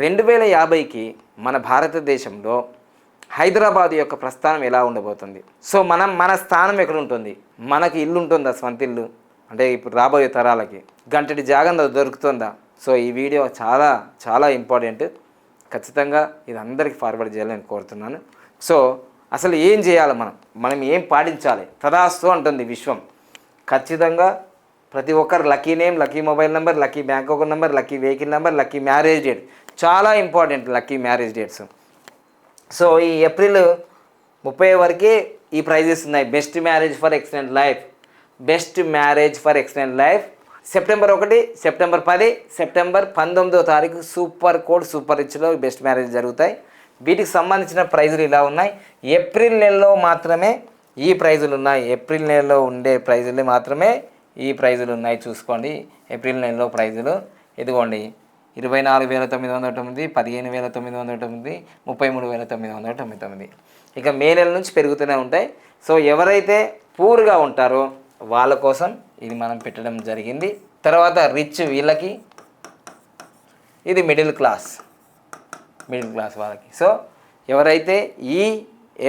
రెండు వేల యాభైకి మన భారతదేశంలో హైదరాబాద్ యొక్క ప్రస్థానం ఎలా ఉండబోతుంది? సో మనం మన స్థానం ఎక్కడ ఉంటుంది మనకి ఇల్లు ఉంటుందా స్వంత ఇల్లు? అంటే ఇప్పుడు రాబోయే తరాలకి. గంటటి జాగంద దొరుకుతుందా? సో ఈ వీడియో చాలా చాలా ఇంపార్టెంట్. ఖచ్చితంగా ఇది అందరికీ ఫార్వర్డ్ చేయాలని కోరుతున్నాను. సో అసలు ఏం చేయాలి మనం? మనం ఏం పాటించాలి? తదాస్తు అంటుంది విశ్వం. ఖచ్చితంగా ప్రతి ఒక్కరు lucky name lucky mobile number lucky bank account number lucky vehicle number lucky marriage date. చాలా important lucky marriage dates so ఈ ఏప్రిల్ ముప్పై వరకే ఈ ప్రైజెస్ ఉన్నాయి. Best marriage for excellent life best marriage for excellent life September ఒకటి September పది September పంతొమ్మిదో తారీఖు సూపర్ కోడ్ సూపర్ రిచ్లో బెస్ట్ మ్యారేజ్ జరుగుతాయి. వీటికి సంబంధించిన ప్రైజులు ఇలా ఉన్నాయి. ఏప్రిల్ నెలలో మాత్రమే ఈ ప్రైజులు ఉన్నాయి. ఏప్రిల్ నెలలో ఉండే ప్రైజులు మాత్రమే ఈ ప్రైజులు ఉన్నాయి. చూసుకోండి. ఏప్రిల్ నెలలో ప్రైజులు ఇదిగోండి. ఇరవై నాలుగు వేల తొమ్మిది వందల తొమ్మిది పదిహేను వేల తొమ్మిది వందల తొమ్మిది ముప్పై మూడు వేల తొమ్మిది వందల తొంభై తొమ్మిది. ఇక మే నెల నుంచి పెరుగుతూనే ఉంటాయి. సో ఎవరైతే పూర్గా ఉంటారో వాళ్ళ కోసం ఇది మనం పెట్టడం జరిగింది. తర్వాత రిచ్ వీళ్ళకి ఇది మిడిల్ క్లాస్ మిడిల్ క్లాస్ వాళ్ళకి. సో ఎవరైతే ఈ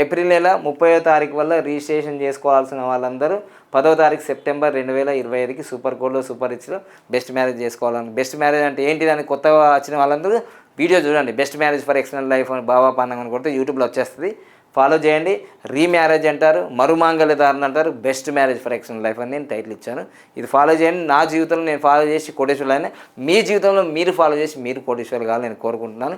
ఏప్రిల్ నెల ముప్పయో తారీఖు వల్ల రిజిస్ట్రేషన్ చేసుకోవాల్సిన వాళ్ళందరూ పదో తారీఖు సెప్టెంబర్ రెండు వేల ఇరవై ఐదుకి సూపర్ కోడ్లో సూపర్ రిచ్లో బెస్ట్ మ్యారేజ్ చేసుకోవాలని. బెస్ట్ మ్యారేజ్ అంటే ఏంటి దాన్ని కొత్తగా వచ్చిన వాళ్ళందరూ వీడియో చూడండి. Best marriage for external life అని బాబా పండగ అని కొడితే యూట్యూబ్లో వచ్చేస్తుంది. ఫాలో చేయండి. రీమ్యారేజ్ అంటారు మరుమాంగల్య ధారణ అంటారు best marriage for external life అని నేను టైటిల్ ఇచ్చాను. ఇది ఫాలో చేయండి. నా జీవితంలో నేను ఫాలో చేసి కోటేశ్వరులు అయినా మీ జీవితంలో మీరు ఫాలో చేసి మీరు కోటేశ్వరులు కావాలని నేను కోరుకుంటున్నాను.